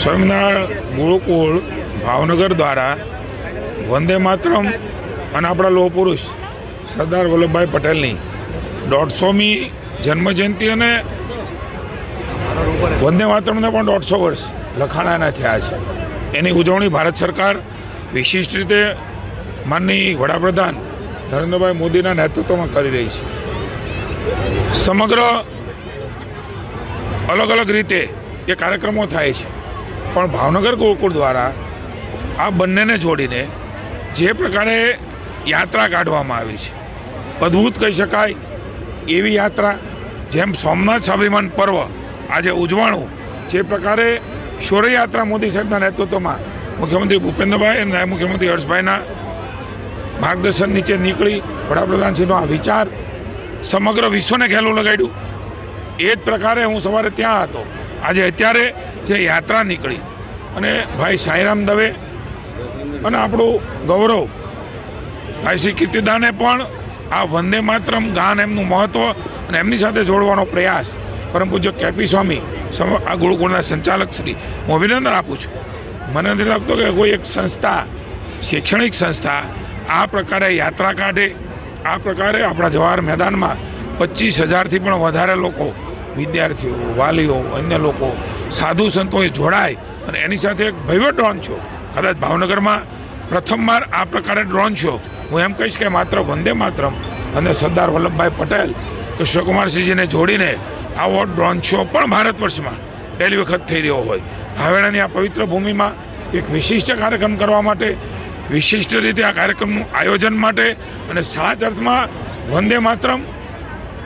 સ્વયંનારાયણ ગુરુકુળ ભાવનગર દ્વારા વંદે માતરમ અને આપણા લોહ પુરુષ સરદાર વલ્લભભાઈ પટેલની દોઢસોમી જન્મજયંતિ અને વંદે માતરમને પણ દોઢસો વર્ષ લખાણાના થયા છે. એની ઉજવણી ભારત સરકાર વિશિષ્ટ રીતે માનની વડાપ્રધાન નરેન્દ્રભાઈ મોદીના નેતૃત્વમાં કરી રહી છે. સમગ્ર અલગ અલગ રીતે એ કાર્યક્રમો થાય છે. પણ ભાવનગર ગુરુકુળ દ્વારા આ બંનેને જોડીને જે પ્રકારે યાત્રા કાઢવામાં આવી છે. અદ્ભુત કહી શકાય એવી યાત્રા જેમ સોમનાથ સ્વાભિમાન પર્વ, આજે ઉજવાણું, જે પ્રકારે શૌર્યયાત્રા મોદી સાહેબના નેતૃત્વમાં મુખ્યમંત્રી ભૂપેન્દ્રભાઈ અને નાયબ મુખ્યમંત્રી હર્ષભાઈના માર્ગદર્શન નીચે નીકળી વડાપ્રધાનશ્રીનો આ વિચાર સમગ્ર વિશ્વને ખેલું લગાડ્યું. એ જ પ્રકારે હું સવારે ત્યાં હતો. આજે અત્યારે જે યાત્રા નીકળી અને ભાઈ સાંઈરામ દવે અને આપણું ગૌરવ, ભાઈ શ્રી કીર્તિદાને પણ આ વંદે માતરમ ગાન એમનું મહત્ત્વ અને એમની સાથે જોડવાનો પ્રયાસ. પરમ પૂજ્ય કેપી સ્વામી આ ગુરુકુળના સંચાલક શ્રી હું અભિનંદન આપું છું. મને નથી લાગતો કે કોઈ એક સંસ્થા, શૈક્ષણિક સંસ્થા આ પ્રકારે યાત્રા કાઢે. આ પ્રકારે આપણા જવાહર મેદાનમાં પચીસ હજારથી પણ વધારે લોકો, વિદ્યાર્થીઓ, વાલીઓ, અન્ય લોકો, સાધુ સંતોએ જોડાય અને એની સાથે એક ભવ્ય ડ્રોન શો કદાચ ભાવનગરમાં પ્રથમવાર આ પ્રકારે ડ્રોન શો હું એમ કહીશ કે માત્ર વંદે માતરમ અને સરદાર વલ્લભભાઈ પટેલ, કૃષ્ણકુમારસિંહજીને જોડીને આવો ડ્રોન શો પણ ભારત વર્ષમાં પહેલી વખત થઈ રહ્યો હોય. ભાવેણાની આ પવિત્ર ભૂમિમાં એક વિશિષ્ટ કાર્યક્રમ કરવા માટે વિશિષ્ટ રીતે આ કાર્યક્રમનું આયોજન માટે અને સાચ અર્થમાં વંદે માતરમ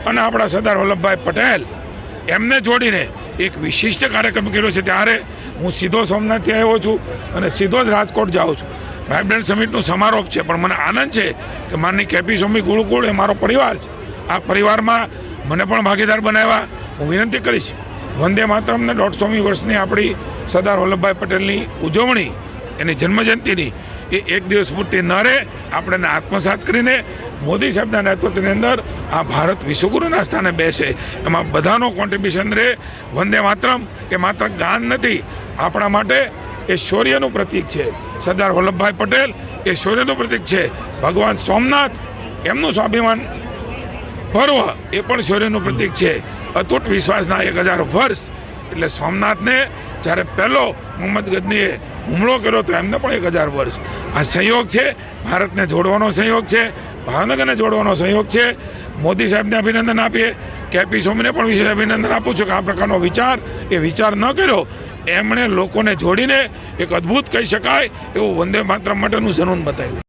અને આપણા સરદાર વલ્લભભાઈ પટેલ એમને જોડીને એક વિશિષ્ટ કાર્યક્રમ કર્યો છે. ત્યારે હું સીધો સોમનાથથી આવ્યો છું અને સીધો જ રાજકોટ જાઉં છું. વાઇબ્રન્ટ સમિટનું સમારોહ છે. પણ મને આનંદ છે કે મારની કેપી સ્વામી ગુરુકુળ એ મારો પરિવાર છે. આ પરિવારમાં મને પણ ભાગીદાર બનાવ્યા. હું વિનંતી કરીશ વંદે માતરમને દોઢસોમી વર્ષની આપણી સરદાર વલ્લભભાઈ પટેલની ઉજવણી એની જન્મજયંતિની એ એક દિવસ પૂરતી ન રહે. આપણને આત્મસાત કરીને મોદી સાહેબના નેતૃત્વની અંદર આ ભારત વિશ્વગુરુના સ્થાને બેસે. એમાં બધાનો કોન્ટ્રીબ્યુશન રહે. વંદે માતરમ. એ માત્ર ગાન નથી, આપણા માટે એ શૌર્યનું પ્રતીક છે. સરદાર વલ્લભભાઈ પટેલ એ શૌર્યનું પ્રતીક છે. ભગવાન સોમનાથ, એમનું સ્વાભિમાન પર્વ એ પણ શૌર્યનું પ્રતીક છે. અતૂટ વિશ્વાસના એક હજાર વર્ષ એટલે સોમનાથને જ્યારે પહેલો મોહમ્મદ ગજનીએ હુમલો કર્યો તો એમને પણ એક હજાર વર્ષ. આ સંયોગ છે, ભારતને જોડવાનો સંયોગ છે, ભાવનગરને જોડવાનો સંયોગ છે. મોદી સાહેબને અભિનંદન આપીએ, કેપી સોમીને પણ વિશેષ અભિનંદન આપું છું કે આ પ્રકારનો વિચાર, એ વિચાર ન કર્યો, એમણે લોકોને જોડીને એક અદ્ભુત કહી શકાય એવું વંદે માત્રમ માટેનું જનૂન બતાવ્યું.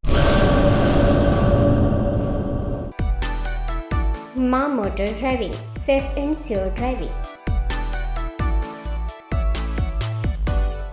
મા motor driving, safe and sure driving.